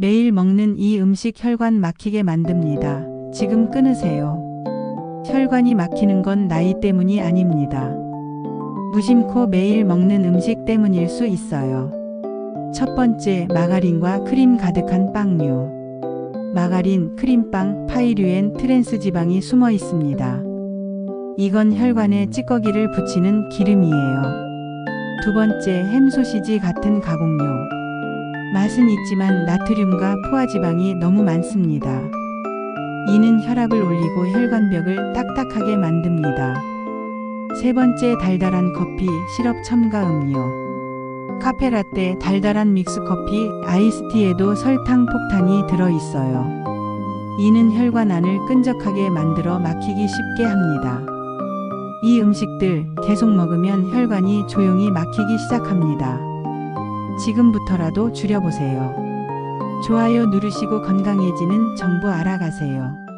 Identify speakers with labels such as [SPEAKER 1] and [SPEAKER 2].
[SPEAKER 1] 매일 먹는 이 음식 혈관 막히게 만듭니다. 지금 끊으세요. 혈관이 막히는 건 나이 때문이 아닙니다. 무심코 매일 먹는 음식 때문일 수 있어요. 첫 번째, 마가린과 크림 가득한 빵류. 마가린, 크림빵, 파이류엔 트랜스 지방이 숨어 있습니다. 이건 혈관에 찌꺼기를 붙이는 기름이에요. 두 번째, 햄 소시지 같은 가공류. 맛은 있지만 나트륨과 포화지방이 너무 많습니다. 이는 혈압을 올리고 혈관벽을 딱딱하게 만듭니다. 세 번째, 달달한 커피, 시럽 첨가 음료. 카페라떼, 달달한 믹스커피, 아이스티에도 설탕 폭탄이 들어 있어요. 이는 혈관 안을 끈적하게 만들어 막히기 쉽게 합니다. 이 음식들 계속 먹으면 혈관이 조용히 막히기 시작합니다. 지금부터라도 줄여보세요. 좋아요 누르시고 건강해지는 정보 알아가세요.